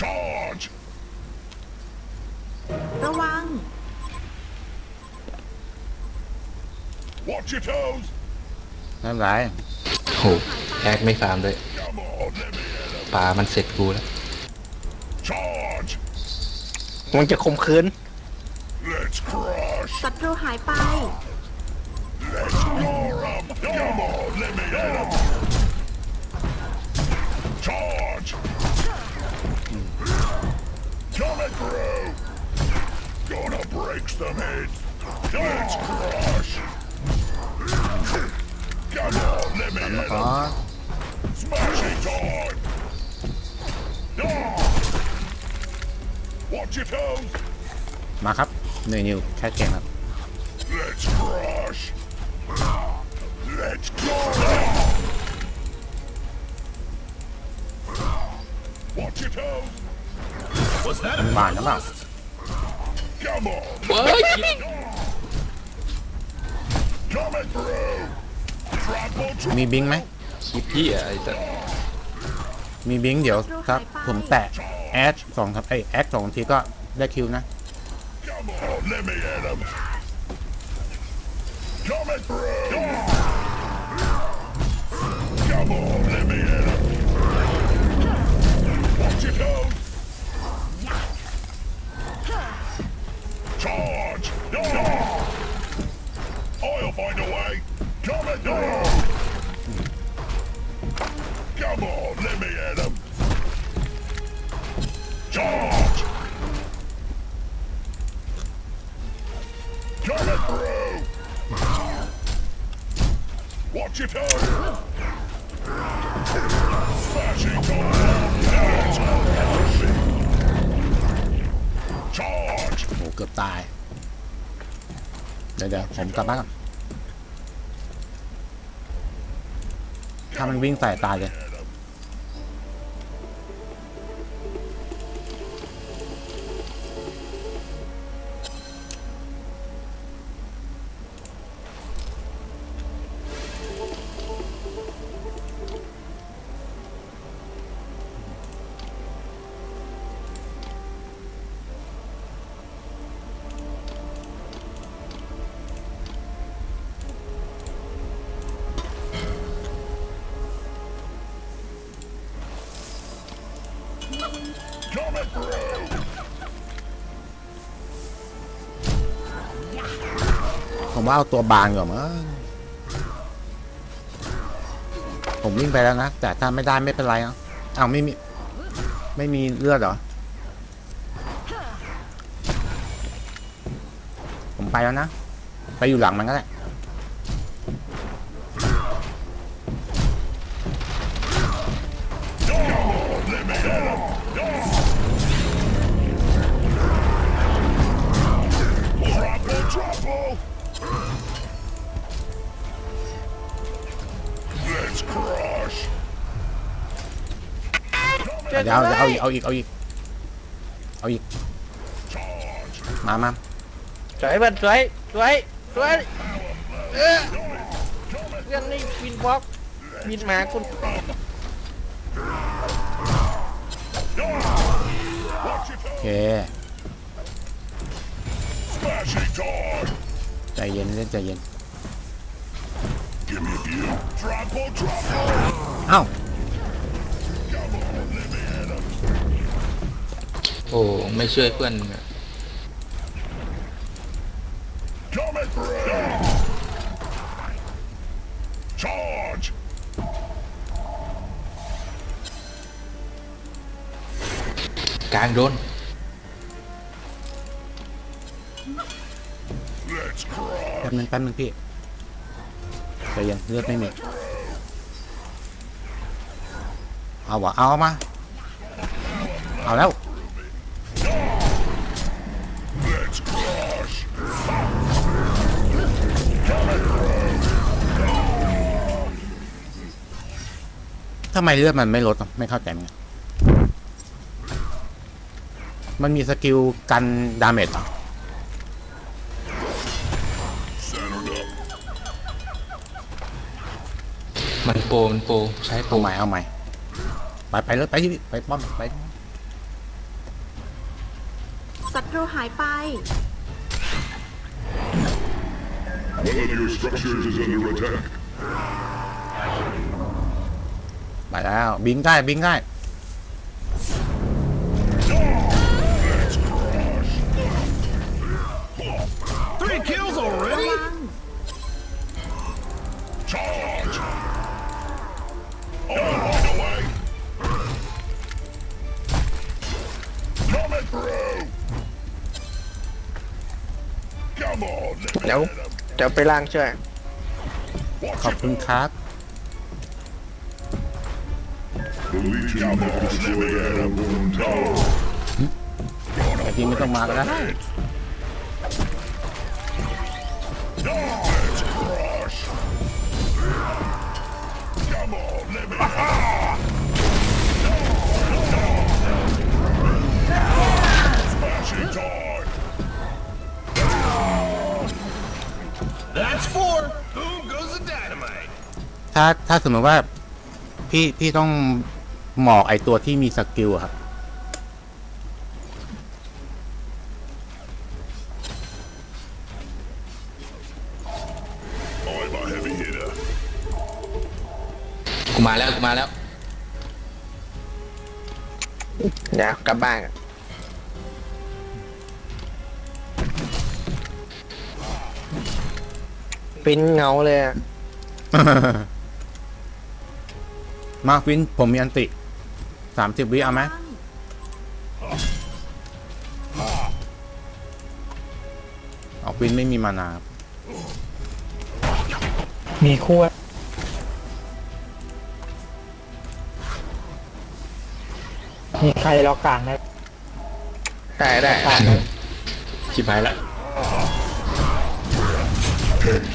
Charge! ระวัง Watch your toes! ไม่เป็นไรโหแอคไม่ฟาร์มด้วย Come on, let me hit him! ปลามันเสร็จกูแล้ว Charge! มันจะคมคืน Let's crush! ศัตรูหายไป Let's roar 'em! Come on, let me hit Gonna break some heads! Let's crush! Come on, let me มา hit ขอ him! Smashing time! Ah! Watch your toes! มาครับหนึ่งนิวแค่เกมครับ Let's crush! Let's go! Watch your toes! บานหรือเปล่า Come on! เว้ย Coming through! Triple มีบิงไหมคลิปพี่อะไอ้สัสมีบิงเดี๋ยวครับผมแตะแอดสองครับไอยแอดสองทีก็ได้คิวนะ Come on, let me hit him! Coming through! Come on, let me Watch your toes! Smashing door! Charge! โอ้เกือบตาย เดี๋ยวเดี๋ยวผมกลับบ้านก่อนถ้ามันวิ่งใส่ตายเลย ผมว่าเอาตัวบางก่อนมั้งผมวิ่งไปแล้วนะ แต่ถ้าไม่ได้ไม่เป็นไรเนาะอ้าวไม่มี ไม่มีเลือดเหรอ ผมไปแล้วนะ ไปอยู่หลังมันก็ได้ เดี๋ยวเอาเอาอีกเอาอีกเอาอีกเอาอีก Charge! มามาสวยเพื่อนสวยสวยสวยเออเรื่องนี้บินบล็อกบินมาคุณ Watch your โอ toes! เค Smashing time! ใจเย็นเล่นใจเย็น Give me a view! Trouble, trouble! เอ้า โอ้ไม่ช่วยเพื่อนอะ Coming through! Charge! กลางโดน Let's crush! แป๊บนึงแป๊บนึงพี่ใจเย็นเลือดไม่มีเอาวะเอามา เอาแล้ว Let's crush! ทำไมเลือดมันไม่ลดอะไม่เข้าใจเหมือนกันมันมีสกิลกันดาเมจเหรอ Centered up. มันโปรมันโปรใช้โปรเอาใหม่เอาใหม่ไปไปเลยไปที่ไปป้อมไป ศั ตรูหายไป One of your structures is under attack. ไปแล้วบิงได้บิงได้ เดี๋ยว hit 'em. เดี๋ยวไปล่างช่วย Watch ขอบ it. คุณครับ The Legion have destroyed Airborne Tower. แต่ที่ไม่ต้องมาก็ได้ Let's crush! Come on, let me hit 'em. Smashing time! That's four. Boom goes the dynamite. ถ้าถ้าสมมติว่าพี่พี่ต้องหมอกไอตัวที่มีสกิลอะครับ I'm a heavy hitter. กูมาแล้วกูมาแล้ว เดี๋ยวกลับบ้านก่อน ปิ้นเงาเลยอะมาวิน ผมมีอันติสามสิบวิเอาไหมเอาวินไม่มีมานาครับมีคู่มีใครล็อกกลางได้ได้ได้กลางได้ชิบหายละ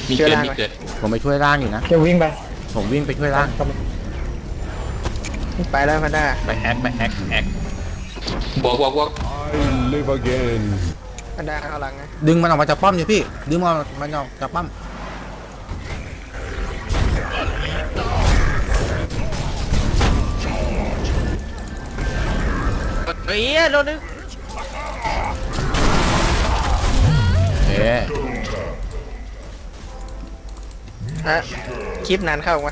มีเชื่อเกิดร่างมีไหมเกิดผมไปช่วยร่างอยู่นะจะวิ่งไปผมวิ่งไปช่วยร่างก็ไม่ไปแล้วพันด้าไปแอคไปแอคแอคบวกบวกบวกพันด้าเข้าหลังไงดึงมันออกมาจากป้อมอยู่พี่ ดึงมันออกมันออกจากป้อม เฮ้ยโดนดึงโอเค ฮะคลิปนั้นเข้าไหม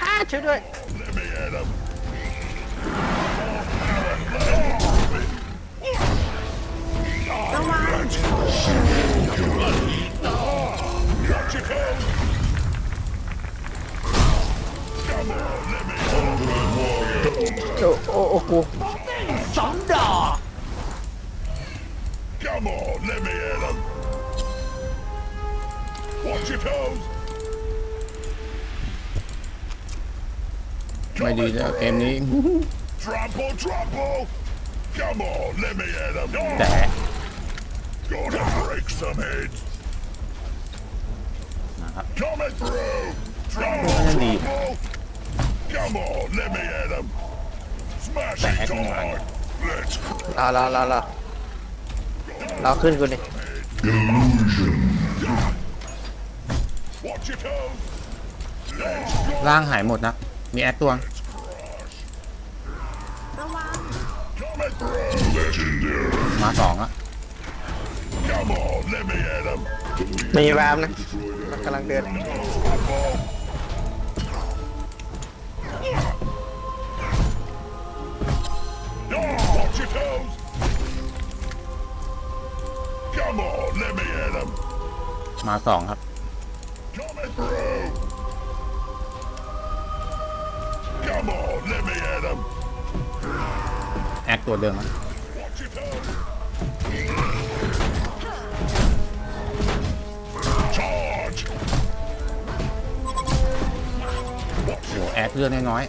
ฮ่าช่วยด้วย โอ้โอ้โอ้กู Come on, let me hit 'em. Watch your toes. ไม่ดีแล้วเกมนี้ Trample, trample. Come on, let me hit 'em. แต่ Gonna break some heads. นะครับ Coming through. Trample, Andy. trample. Come on, let me hit 'em. Smash Back it on. hard. Let's รอรอ รอรอรอขึ้นกูดิ watch your toes. ร่างหายหมดนะ มีแอคตัวระวัง Coming through. Legendary. มาสองอะ Come on, let me hit 'em. มีวามนะ มันกำลังเดิน มาสองครับ Coming through. Come on, let me hit 'em. แอคตัวเดิมอะ Watch your toes. Charge. โอ้โหแอคเลือดน้อย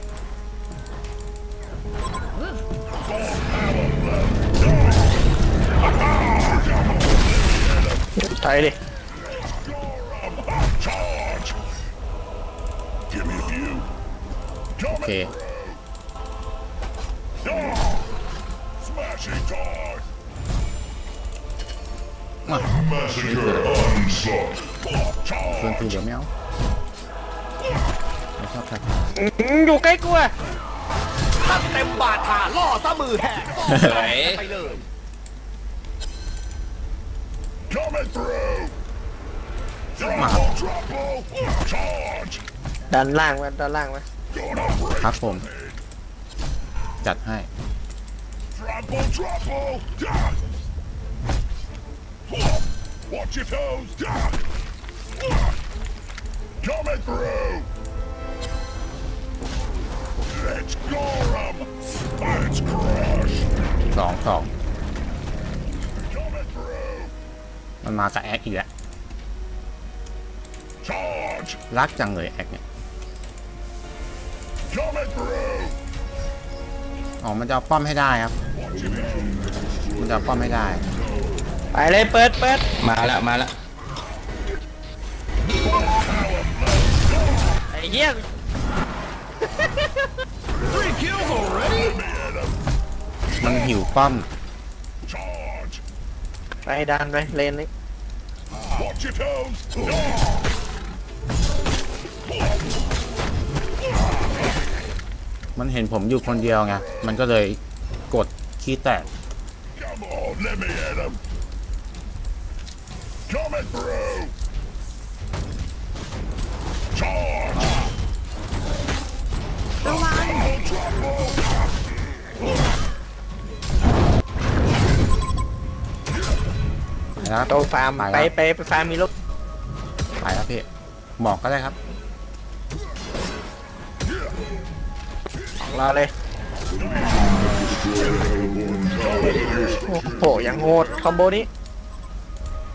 ถอยดิ Charge. โอ Coming เค Smashing time. มา Massacre onslaught. เพื่อน Charge. คือเดี๋ยวไม่เอาไม่ชอบใครอื้อหืออยู่ใกล้กูอะตั้งเต็มบาทาล่อซะมือแหกสวยไปเลย Coming through! Trouble, trouble! Charge! ดันล่างมาดันล่างมา Gonna break ครับผม จัดให้ Trouble, trouble! Yeah. Watch your toes! Yeah. Coming through! Let's go 'em! Let's crush! สองสอง Coming through! มันมากับแอคอีกแล้ว Charge! รักจังเลยแอคเนี่ย Coming through! อ๋อ มันจะเอาป้อมให้ได้ครับ มันจะเอาป้อมให้ได้ ไปเลยเปิดเปิดมาละมาละไอ้เหี้ย Three kills already? มันหิวป้อม Charge! ไปดันไปเลนนี้ Watch your toes! มันเห็นผมอยู่คนเดียวไง มันก็เลยกดขี้แตก Come on, let me hit him! Coming through! Charge! ระวังนะครับโตฟาร์มไปไปแล้วไปไปฟาร์มมีลูก ไปแล้วพี่บอกก็ได้ครับ ของเราเลยโอ้โหยังโหดคอมโบนี้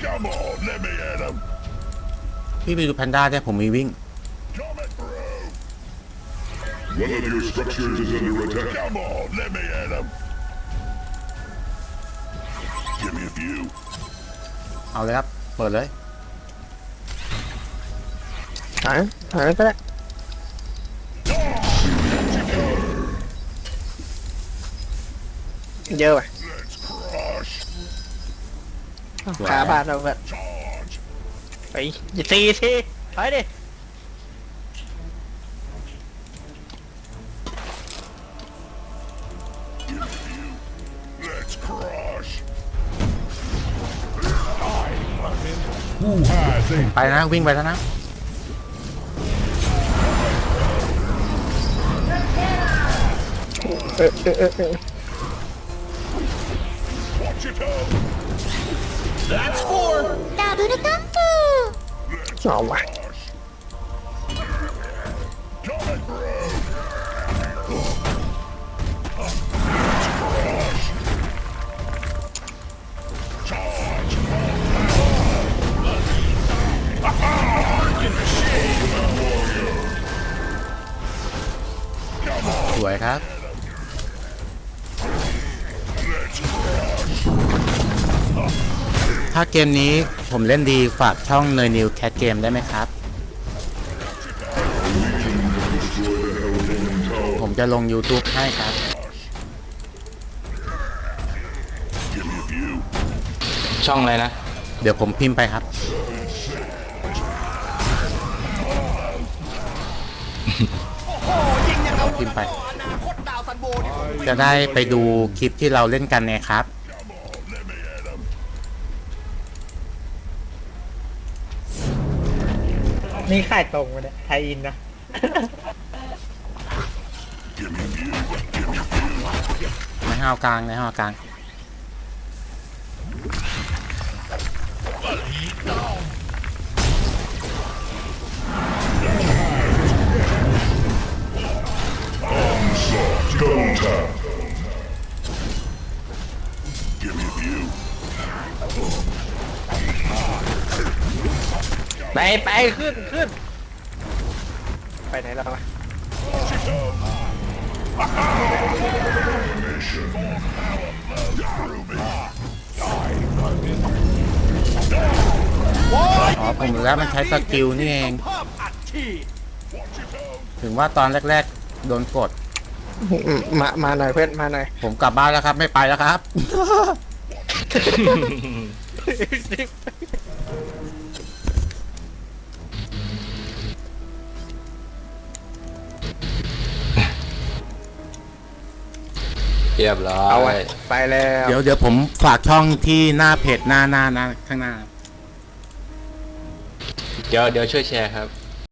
Come on, let me hit him! พี่ไปดูแพนด้าได้ผมมีวิ่ง Coming through! One of your structures is under attack. Come on, let me hit him! Give me a few. เอาเลยครับ เปิดเลยหายหายก็ได้ เยอะว่ะ Let's crush! สวยขาบาดเราแบบ Charge! ไปสี่ทีถอยดิ Give me a few. Let's crush! ไปนะวิ่งไปแล้วนะเออเออเออ That's four. 더블 점프. All right. What happened? ถ้าเกมนี้ผมเล่นดีฝากช่องเนยนิวแคทเกมได้ไหมครับ ผมจะลง YouTube ให้ครับ Give me a few. ช่องอะไรนะ เดี๋ยวผมพิมพ์ไปครับ พิมพ์ไปอนาคตดาวซันโบนี่จะได้ไปดูคลิปที่เราเล่นกันไงครับ นี่ค่ายตรงมาเนี่ยไทยอินนะไม่ห้เอากลางไม่ห้เอากลาง Double tap. Give me a few. ไปไปขึ้นขึ้นไปไหนแล้ววะอ๋อผมรู้แล้วมันใช้สกิลนี่เองเพิ่มอัดฉีดถึงว่าตอนแรก ๆ โดนกด อืมมามาหน่อยเพื่อนมาหน่อยผมกลับบ้านแล้วครับ ไม่ไปแล้วครับ เรียบร้อเอาไว้ยไปแล้วเดี๋ยวเดี๋ยวผมฝากช่องที่หน้าเพจหน้าหน้าหน้าข้างหน้า เดี๋ยวเดี๋ยวช่วยแชร์ครับ